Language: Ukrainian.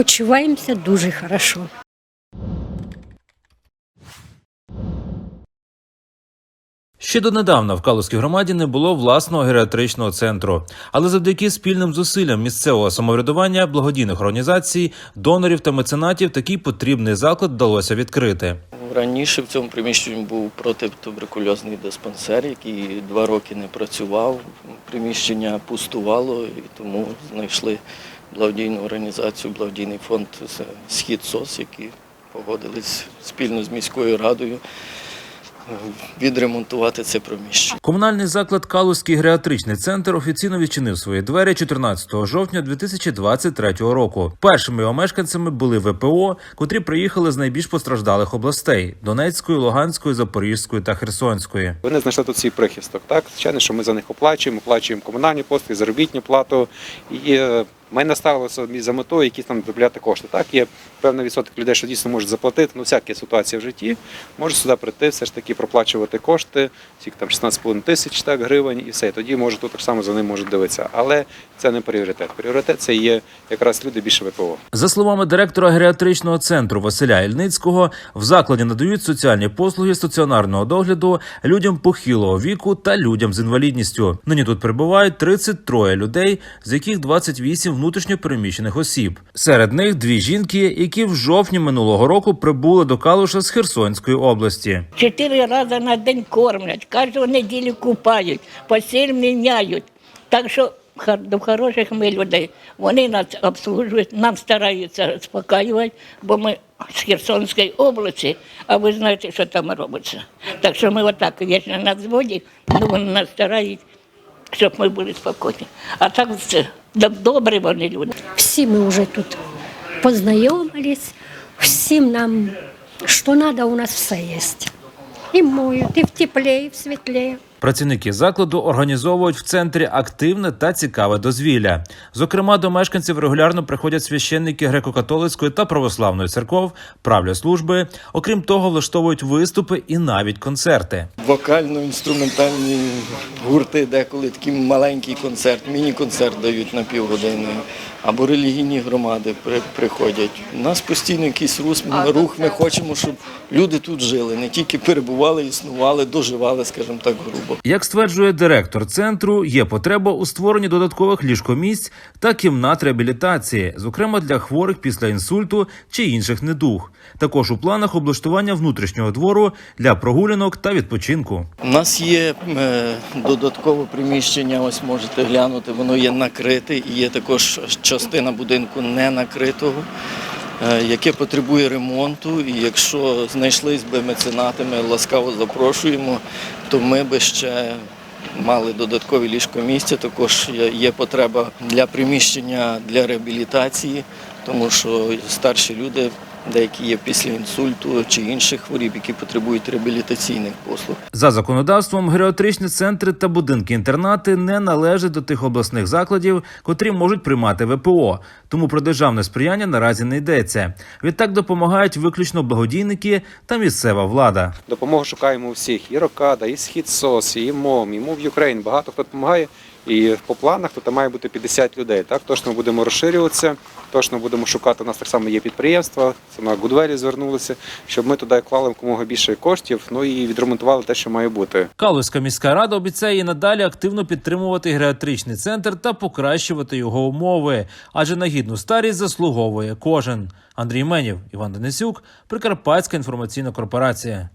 Почуваємося дуже хорошо. Ще донедавна в Калузькій громаді не було власного геріатричного центру, але завдяки спільним зусиллям місцевого самоврядування, благодійних організацій, донорів та меценатів такий потрібний заклад вдалося відкрити. Раніше в цьому приміщенні був протитуберкульозний диспансер, який два роки не працював. Приміщення пустувало і тому знайшли благодійну організацію, благодійний фонд Схід СОС, які погодились спільно з міською радою е, відремонтувати це приміщення. Комунальний заклад Калузький геріатричний центр офіційно відчинив свої двері 14 жовтня 2023 року. Першими його мешканцями були ВПО, котрі приїхали з найбільш постраждалих областей Донецької, Луганської, Запорізької та Херсонської. Вони знайшли тут свій прихисток. Так, звичайно, що ми за них оплачуємо, оплачуємо комунальні послуги, заробітну плату. І е, ми не ставили собі за метою якісь там добавляти кошти. Так, є певний відсоток людей, що дійсно можуть заплатити. Ну, всяка ситуація в житті. Може сюди прийти, все ж таки проплачувати кошти, скільки там 16,5 тисяч так, гривень і все. Тоді може тут так само за ним можуть дивитися. Але це не пріоритет. Пріоритет це є якраз люди більше ВПО. За словами директора геріатричного центру Василя Ільницького, в закладі надають соціальні послуги стаціонарного догляду людям похилого віку та людям з інвалідністю. Нині тут перебувають 33 людей, з яких 28 внутрішньо переміщених осіб. Серед них дві жінки, які в жовтні минулого року прибули до Калуша з Херсонської області. Чотири рази на день кормлять, кожну неділю купають, постіль міняють. Так що до хороших ми людей. Вони нас обслужують, нам стараються заспокоювати, бо ми з Херсонської області, а ви знаєте, що там робиться. Так що ми отак вічно на взводі, ну вони нас старають, щоб ми були спокійні. А так все, добрі вони люди. Всі ми вже тут познайомились, всім нам, що треба, у нас все є. І моють, і в теплі, і в світлі. Працівники закладу організовують в центрі активне та цікаве дозвілля. Зокрема, до мешканців регулярно приходять священники греко-католицької та православної церков, правлять служби. Окрім того, влаштовують виступи і навіть концерти. Вокально-інструментальні гурти, деколи такий маленький концерт, міні-концерт дають на півгодини. Або релігійні громади при- приходять. У нас постійно якийсь рух, рух. Ми хочемо, щоб люди тут жили, не тільки перебували, існували, доживали, скажімо так, грубо. Як стверджує директор центру, є потреба у створенні додаткових ліжкомісць та кімнат реабілітації, зокрема для хворих після інсульту чи інших недуг. Також у планах облаштування внутрішнього двору для прогулянок та відпочинку. У нас є е, додаткове приміщення, ось можете глянути, воно є накрите і є також частина будинку не накритого, е, яке потребує ремонту. І якщо знайшлись би меценати, ми ласкаво запрошуємо, то ми би ще мали додаткові ліжкомісця. Також є- є потреба для приміщення для реабілітації, тому що старші люди. Деякі є після інсульту чи інших хворіб, які потребують реабілітаційних послуг. За законодавством, геріатричні центри та будинки-інтернати не належать до тих обласних закладів, котрі можуть приймати ВПО. Тому про державне сприяння наразі не йдеться. Відтак допомагають виключно благодійники та місцева влада. Допомогу шукаємо у всіх. І Рокада, і Схід СОС, і МОМ, і Мов Ukraine. Багато хто допомагає. І по планах тут має бути 50 людей. Так, точно будемо розширюватися, точно будемо шукати. У нас так само є підприємства, це на Гудвелі звернулися, щоб ми туди клали якомога більше коштів, ну і відремонтували те, що має бути. Калузька міська рада обіцяє і надалі активно підтримувати геріатричний центр та покращувати його умови, адже на гідну старість заслуговує кожен. Андрій Менів, Іван Денисюк, Прикарпатська інформаційна корпорація.